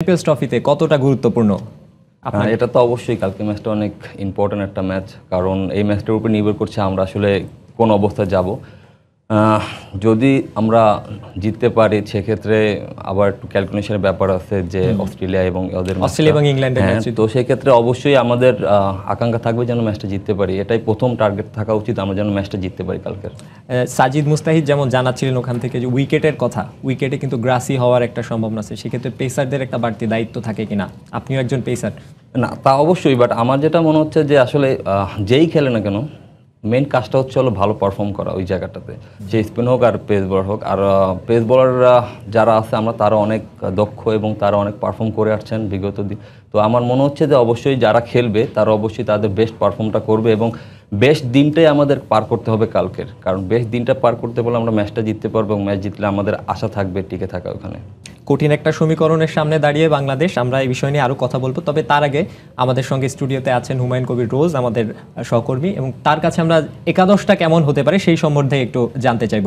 Champions ট্রফিতে কতটা গুরুত্বপূর্ণ? আপনার হ্যাঁ, এটা তো অবশ্যই কালকে ম্যাচটা অনেক ইম্পর্ট্যান্ট একটা ম্যাচ। কারণ এই ম্যাচটার উপর নির্ভর করছে আমরা আসলে কোন অবস্থায় যাব। যদি আমরা জিততে পারি সেক্ষেত্রে আবার একটু ক্যালকুলেশনের ব্যাপার আছে যে অস্ট্রেলিয়া এবং ওদের অস্ট্রেলিয়া এবং ইংল্যান্ডের হ্যাঁ, তো সেক্ষেত্রে অবশ্যই আমাদের আকাঙ্ক্ষা থাকবে যেন ম্যাচটা জিততে পারি। এটাই প্রথম টার্গেট থাকা উচিত আমরা যেন ম্যাচটা জিততে পারি কালকের। সাজিদ মুস্তাহিদ যেমন জানাচ্ছিলেন ওখান থেকে যে উইকেটের কথা উইকেটে কিন্তু গ্রাসি হওয়ার একটা সম্ভাবনা আছে। সেক্ষেত্রে পেসারদের একটা বাড়তি দায়িত্ব থাকে কিনা? আপনিও একজন পেসার না তা অবশ্যই বাট আমার যেটা মনে হচ্ছে যে আসলে যেই খেলে না কেন মেন কাজটা হচ্ছে হলো ভালো পারফর্ম করা ওই জায়গাটাতে। যে স্পিন হোক আর পেস বলার হোক, আর পেস বলাররা যারা আছে, আমরা তারা অনেক দক্ষ এবং তারা অনেক পারফর্ম করে আসছেন বিগত দিন তো আমার মনে হচ্ছে যে অবশ্যই যারা খেলবে, তারা অবশ্যই তাদের বেস্ট পারফর্মটা করবে এবং বেস্ট দিনটাই আমাদের পার করতে হবে কালকের। কারণ বেস্ট দিনটা পার করতে পারলে আমরা ম্যাচটা জিততে পারব এবং ম্যাচ জিতলে আমাদের আশা থাকবে, টিকে থাকা ওখানে। কঠিন একটা সমীকরণের সামনে দাঁড়িয়ে বাংলাদেশ, আমরা এই বিষয় নিয়ে আরও কথা বলব। তবে তার আগে আমাদের সঙ্গে স্টুডিওতে আছেন হুমায়ুন কবির রোজ, আমাদের সহকর্মী। এবং তার কাছে আমরা একাদশটা কেমন হতে পারে সেই সম্বন্ধে একটু জানতে চাইব।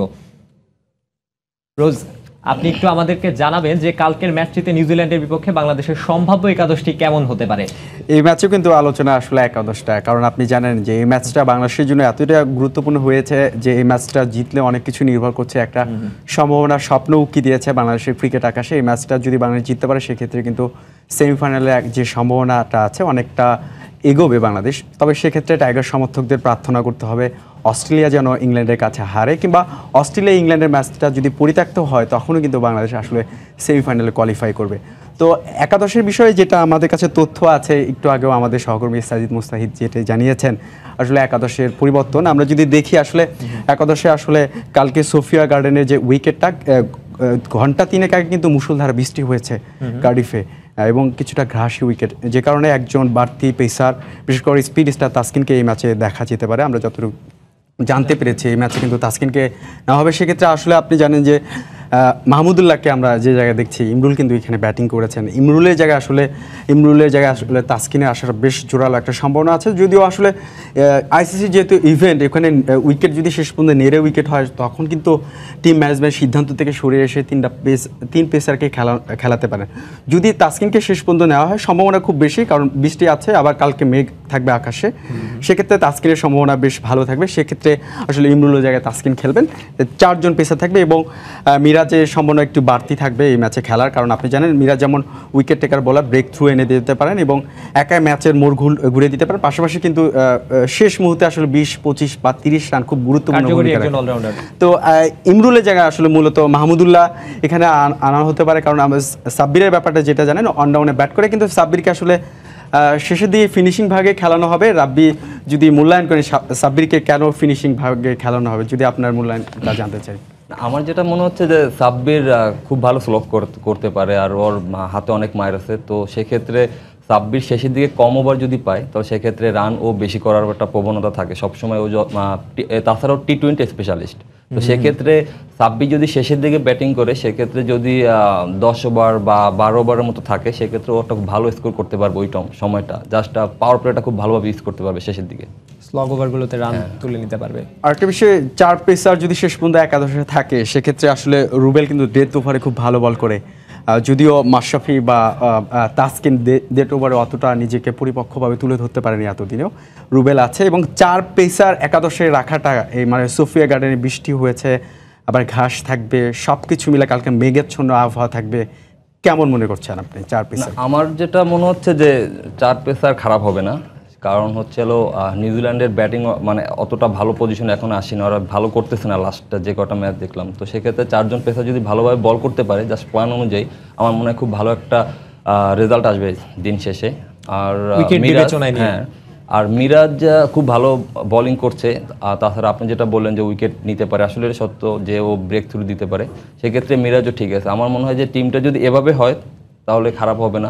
রোজ আপনি একটু আমাদেরকে জানাবেন যে কালকের ম্যাচটিতে নিউজিল্যান্ডের বিপক্ষে বাংলাদেশের সম্ভাব্য একাদশটি কেমন হতে পারে? এই ম্যাচেও কিন্তু আলোচনা আসলে একাদশটা কারণ আপনি জানেন যে এই ম্যাচটা বাংলাদেশের জন্য এতটা গুরুত্বপূর্ণ হয়েছে যে এই ম্যাচটা জিতলে অনেক কিছু নির্ভর করছে একটা সম্ভাবনা স্বপ্ন উকি দিয়েছে বাংলাদেশের ক্রিকেট আকাশে। এই ম্যাচটা যদি বাংলাদেশ জিততে পারে সেক্ষেত্রে কিন্তু সেমিফাইনালে যে সম্ভাবনাটা আছে অনেকটা এগোবে বাংলাদেশ। তবে সেক্ষেত্রে টাইগার সমর্থকদের প্রার্থনা করতে হবে। অস্ট্রেলিয়া যেন ইংল্যান্ডের কাছে হারে কিংবা অস্ট্রেলিয়া ইংল্যান্ডের ম্যাচটা যদি পরিত্যক্ত হয় তখনও কিন্তু বাংলাদেশ আসলে সেমিফাইনালে কোয়ালিফাই করবে। তো একাদশের বিষয়ে যেটা আমাদের কাছে তথ্য আছে একটু আগেও আমাদের সহকর্মী সাজিদ মুস্তাহিদ যেটা জানিয়েছেন আসলে একাদশের পরিবর্তন। আমরা যদি দেখি আসলে একাদশে আসলে কালকে সোফিয়া গার্ডেনের যে উইকেটটা ঘণ্টা তিনেক আগে কিন্তু মুষলধারা বৃষ্টি হয়েছে কার্ডিফে এবং কিছুটা ঘাসি উইকেট যে কারণে একজন বাড়তি পেসার বিশেষ করে স্পিড স্টার তাসকিনকে এই ম্যাচে দেখা যেতে পারে। আমরা যতটুকু জানতে পেরেছে এই ম্যাচে কিন্তু তাসকিনকে নেওয়া হবে। সেক্ষেত্রে আসলে আপনি জানেন যে মাহমুদুল্লাহকে আমরা যে জায়গায় দেখছি ইমরুল কিন্তু এখানে ব্যাটিং করেছেন। ইমরুলের জায়গায় আসলে ইমরুলের জায়গায় আসলে তাসকিনে আসার বেশ জোরালো একটা সম্ভাবনা আছে। যদিও আসলে আইসিসি যেহেতু ইভেন্ট এখানে উইকেট যদি শেষ পর্যন্ত নেড়ে উইকেট হয় তখন কিন্তু টিম ম্যানেজমেন্ট সিদ্ধান্ত থেকে সরে এসে তিনটা পেস তিন পেসারকে খেলা খেলাতে পারে। যদি তাসকিনকে শেষ পর্যন্ত নেওয়া হয় সম্ভাবনা খুব বেশি কারণ বৃষ্টি আছে আবার কালকে মেঘ থাকবে আকাশে। সেক্ষেত্রে তাসকিনের সম্ভাবনা বেশ ভালো থাকবে। সেক্ষেত্রে আসলে ইমরুলের জায়গায় তাসকিন খেলবেন। চারজন পেসার থাকবে এবং আহ, মিরাজের সম্ভাবনা একটু বাড়তি থাকবে এই ম্যাচে খেলার কারণ আপনি জানেন মিরাজ যেমন উইকেট টেকার বলার ব্রেক থ্রু এনে দিতে পারেন এবং একাই ম্যাচের মোড় ঘুল ঘুরে দিতে পারেন। পাশাপাশি কিন্তু শেষ মুহূর্তে আসলে বিশ পঁচিশ বা তিরিশ রান খুব গুরুত্বপূর্ণ তো ইমরুলের জায়গায় আসলে মূলত মাহমুদুল্লাহ এখানে আন- হতে পারে কারণ আমরা সাব্বিরের ব্যাপারটা যেটা জানেন অনডাউনে ব্যাট করে কিন্তু সাব্বিরকে আসলে আহ, শেষের দিকে ফিনিশিং ভাগে খেলানো হবে। রাব্বি যদি মূল্যায়ন করেন সাব্বিরকে কেন ফিনিশিং ভাগে খেলানো হবে যদি আপনার মূল্যায়নটা জানতে চাই? আমার যেটা মনে হচ্ছে যে সাব্বির খুব ভালো স্লোক করতে পারে আর ওর হাতে অনেক মায়ের আছে, তো সেক্ষেত্রে সাব্বির শেষের দিকে কম ওভার যদি পায় তো সেক্ষেত্রে রান ও বেশি করার একটা প্রবণতা থাকে। সবসময় ও তাছাড়াও টি টোয়েন্টি স্পেশালিস্ট তো সেক্ষেত্রে সাব্বির যদি শেষের দিকে ব্যাটিং করে সেক্ষেত্রে যদি দশ ওভার বা বারো ওভারের মতো থাকে সেক্ষেত্রে ওটা খুব ভালো স্কোর করতে পারবে ওই টম সময়টা। জাস্ট পাওয়ার প্লেটা খুব ভালোভাবে ইউজ করতে পারবে শেষের দিকে। স্লগ ওভারগুলোতে রান তুলে নিতে পারবে। আরেকটা বিষয়ে চার পেসার যদি শেষ পর্যন্ত একাদশে থাকে সেক্ষেত্রে আসলে রুবেল কিন্তু ডেথ ওভারে খুব ভালো বল করে। যদিও মাশরাফি বা তাসকিন ডেথ ওভারে অতটা নিজেকে পরিপক্কভাবে তুলে ধরতে পারেনি এতদিনেও। রুবেল আছে এবং চার পেসার একাদশে রাখাটা এই মানে সোফিয়া গার্ডেনে বৃষ্টি হয়েছে আবার ঘাস থাকবে সব কিছু মিলে কালকে মেঘাচ্ছন্ন আবহাওয়া থাকবে। কেমন মনে করছেন আপনি চার পেসার? আমার যেটা মনে হচ্ছে যে চার পেসার খারাপ হবে না। কারণ হচ্ছে হলো নিউজিল্যান্ডের ব্যাটিং মানে অতটা ভালো পজিশন এখন আসি না ওরা ভালো করতেছে না লাস্টটা যে কটা ম্যাচ দেখলাম। তো সেক্ষেত্রে চারজন পেসার যদি ভালোভাবে বল করতে পারে জাস্ট পয়েন্ট অনুযায়ী আমার মনে হয় খুব ভালো একটা রেজাল্ট আসবে দিন শেষে। আর। হ্যাঁ আর মিরাজ খুব ভালো বোলিং করছে। আর তাছাড়া আপনি যেটা বললেন যে উইকেট নিতে পারে আসলে এটা সত্য যে ও ব্রেক থ্রু দিতে পারে। সেক্ষেত্রে মিরাজও ঠিক আছে। আমার মনে হয় যে টিমটা যদি এভাবে হয় তাহলে খারাপ হবে না।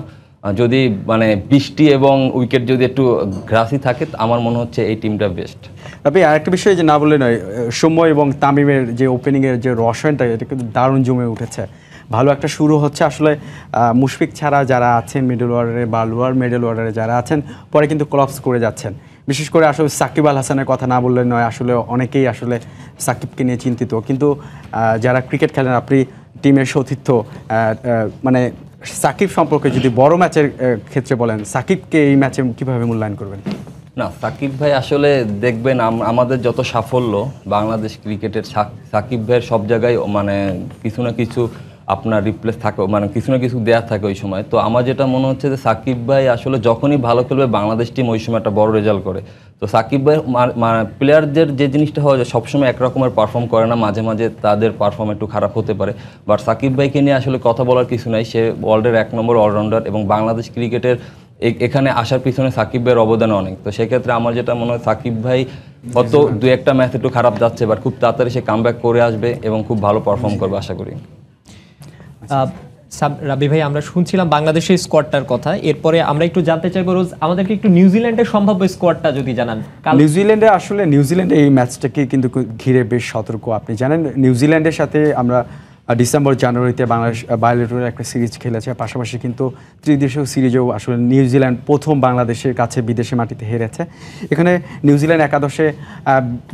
যদি মানে বৃষ্টি এবং উইকেট যদি একটু গ্রাসি থাকে আমার মনে হচ্ছে এই টিমটা বেস্ট আপনি আরেকটা বিষয় যে না বললে নয়, সময় এবং তামিমের যে ওপেনিংয়ের যে রসায়নটা, এটা কিন্তু দারুণ জমে উঠেছে। ভালো একটা শুরু হচ্ছে। আসলে মুশফিক ছাড়া যারা আছেন মিডল অর্ডারে বা লোয়ার মিডল অর্ডারে যারা আছেন, পরে কিন্তু ক্লপস করে যাচ্ছেন। বিশেষ করে আসলে সাকিব আল হাসানের কথা না বললে নয়, আসলে অনেকেই আসলে সাকিবকে নিয়ে চিন্তিত। কিন্তু যারা ক্রিকেট খেলেন, আপনি টিমের সতীর্থ মানে সাকিব সম্পর্কে যদি বড় ম্যাচের ক্ষেত্রে বলেন, সাকিবকে এই ম্যাচে কীভাবে মূল্যায়ন করবেন? না, সাকিব ভাই আসলে দেখবেন আম- আমাদের যত সাফল্য, বাংলাদেশ ক্রিকেটের সাক- সাকিব ভাইয়ের সব জায়গায় মানে কিছু না কিছু আপনার রিপ্লেস থাকে মানে কিছু না কিছু দেয়া থাকে ওই সময়। তো আমার যেটা মনে হচ্ছে যে সাকিব ভাই আসলে যখনই ভালো খেলবে বাংলাদেশ টিম ওই সময় একটা বড় রেজাল্ট করে। তো সাকিব ভাই প্লেয়ারদের যে জিনিসটা হয় যে সবসময় একরকমের পারফর্ম করে না মাঝে মাঝে তাদের পারফর্ম একটু খারাপ হতে পারে। বাট সাকিব ভাইকে নিয়ে আসলে কথা বলার কিছু নাই সে ওয়ার্ল্ডের এক নম্বর অলরাউন্ডার এবং বাংলাদেশ ক্রিকেটের এখানে আসার পিছনে সাকিব ভাইয়ের অবদান অনেক। তো সেক্ষেত্রে আমার যেটা মনে হয় সাকিব ভাই হয়তো দু একটা ম্যাচ একটু খারাপ যাচ্ছে বাট খুব তাড়াতাড়ি সে কামব্যাক করে আসবে এবং খুব ভালো পারফর্ম করবে আশা করি। রাবি ভাই, আমরা শুনছিলাম বাংলাদেশের স্কোয়াডটার কথা। এরপরে আমরা একটু জানতে চাইব রোজ, আমাদেরকে একটু নিউজিল্যান্ডের সম্ভাব্য স্কোয়াডটা যদি জানান। নিউজিল্যান্ডে আসলে নিউজিল্যান্ডে এই ম্যাচটাকে কিন্তু ঘিরে বেশ সতর্ক। আপনি জানেন নিউজিল্যান্ডের সাথে আমরা ডিসেম্বর, জানুয়ারিতে বাংলাদেশ বায়োলেটরের একটা সিরিজ খেলেছে। পাশাপাশি কিন্তু ত্রিদেশীয় সিরিজেও আসলে নিউজিল্যান্ড প্রথম বাংলাদেশের কাছে বিদেশি মাটিতে হেরেছে। এখানে নিউজিল্যান্ড একাদশে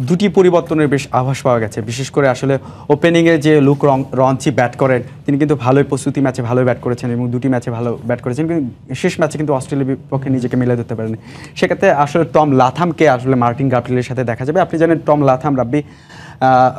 দুটি পরিবর্তনের বেশ আভাস পাওয়া গেছে। বিশেষ করে আসলে ওপেনিংয়ে যে লুক রং, রঞ্চি ব্যাট করেন, তিনি কিন্তু ভালোই প্রস্তুতি ম্যাচে ভালোই ব্যাট করেছেন এবং দুটি ম্যাচে ভালো ব্যাট করেছেন। কিন্তু শেষ ম্যাচে কিন্তু অস্ট্রেলিয়ার বিপক্ষে নিজেকে মেলে ধরতে পারেন সেক্ষেত্রে আসলে টম লাথামকে আসলে মার্টিন গাপ্টিলের সাথে দেখা যাবে। আপনি জানেন, টম লাথাম রাব্বি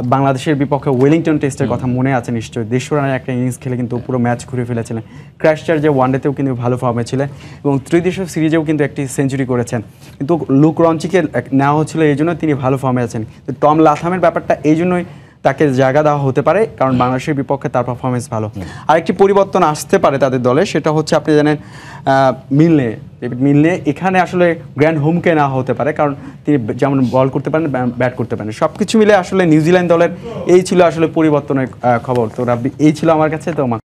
বাংলাদেশের বিপক্ষে ওয়েলিংটন টেস্টের কথা মনে আছে নিশ্চয়ই। দেড়শো রানের একটা ইনিংস খেলে কিন্তু পুরো ম্যাচ ঘুরে ফেলেছিলেন। ক্র্যাশচার যে ওয়ানডেতেও কিন্তু ভালো ফর্মে ছিলেন এবং ত্রিদেশীয় সিরিজেও কিন্তু একটি সেঞ্চুরি করেছেন। কিন্তু লুক রঞ্চিকে এক- নেওয়া হচ্ছিল এই জন্য তিনি ভালো ফর্মে আছেন। তো টম লাথামের ব্যাপারটা এই জন্যই তাকে জায়গা দেওয়া হতে পারে কারণ বাংলাদেশের বিপক্ষে তার পারফরমেন্স ভালো। আরেকটি পরিবর্তন আসতে পারে তাদের দলে সেটা হচ্ছে আপনি জানেন মিললে মিলনে। এখানে আসলে গ্র্যান্ড হোমকে না হতে পারে কারণ তিনি যেমন বল করতে পারেন ব্যাট করতে পারেন। সব কিছু মিলে আসলে নিউজিল্যান্ড দলের এই ছিল আসলে পরিবর্তনের খবর। তো রাব্বি এই ছিল আমার কাছে তো আমার